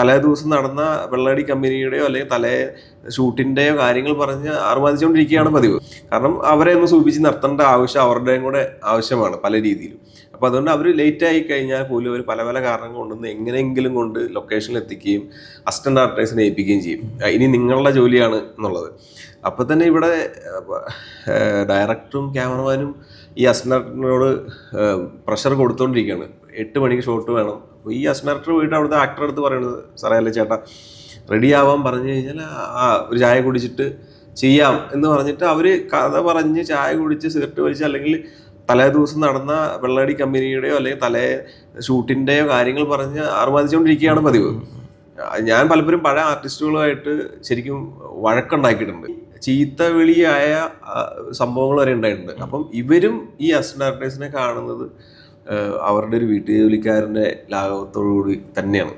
തലേ ദിവസം നടന്ന വെള്ളടി കമ്പനിയുടെയോ അല്ലെങ്കിൽ തലേ ഷൂട്ടിന്റെയോ കാര്യങ്ങൾ പറഞ്ഞ് അറുമാദിച്ചുകൊണ്ടിരിക്കുകയാണ് പതിവ്. കാരണം അവരെ ഒന്ന് സൂചിപ്പിച്ച് നിർത്തേണ്ട ആവശ്യം അവരുടെയും കൂടെ ആവശ്യമാണ് പല രീതിയിലും. അപ്പോൾ അതുകൊണ്ട് അവർ ലേറ്റ് ആയി കഴിഞ്ഞാൽ പോലും അവർ പല പല കാരണങ്ങൾ കൊണ്ടുവന്ന് എങ്ങനെയെങ്കിലും കൊണ്ട് ലൊക്കേഷനിൽ എത്തിക്കുകയും അസിസ്റ്റന്റ് ആർട്ടിസ്റ്റിനെ ഏൽപ്പിക്കുകയും ചെയ്യും. ഇനി നിങ്ങളുടെ ജോലിയാണ് എന്നുള്ളത്. അപ്പോൾ തന്നെ ഇവിടെ ഡയറക്ടറും ക്യാമറമാനും ഈ അസിസ്റ്റന്റിനോട് പ്രഷർ കൊടുത്തുകൊണ്ടിരിക്കുകയാണ് എട്ട് മണിക്ക് ഷോട്ട് വേണം. അപ്പോൾ ഈ ഡയറക്ടർ പോയിട്ട് അവിടുത്തെ ആക്ടറെ അടുത്ത് പറയുന്നത് സാറേ അല്ലേ ചേട്ടാ? റെഡി ആവാൻ പറഞ്ഞു കഴിഞ്ഞാൽ ആ ഒരു ചായ കുടിച്ചിട്ട് ചെയ്യാം. എന്ന് പറഞ്ഞിട്ട് അവർ കഥ പറഞ്ഞ് ചായ കുടിച്ച് സിഗരറ്റ് വലിച്ച് അല്ലെങ്കിൽ തലേ ദിവസം നടന്ന വെള്ളടി കമ്പനിയുടെയോ അല്ലെങ്കിൽ തലേ ഷൂട്ടിന്റെയോ കാര്യങ്ങൾ പറഞ്ഞ് ആർമാദിച്ചുകൊണ്ടിരിക്കുകയാണ് പതിവ്. ഞാൻ പലപ്പോഴും പഴയ ആർട്ടിസ്റ്റുകളുമായിട്ട് ശരിക്കും വഴക്കുണ്ടാക്കിയിട്ടുണ്ട്. ചീത്ത വിളിയായ സംഭവങ്ങൾ വരെ ഉണ്ടായിട്ടുണ്ട്. അപ്പം ഇവരും ഈ അസിസ്റ്റന്റ് കാണുന്നത് അവരുടെ ഒരു വീട്ടുജോലിക്കാരന്റെ ലാഘവത്തോടു കൂടി തന്നെയാണ്.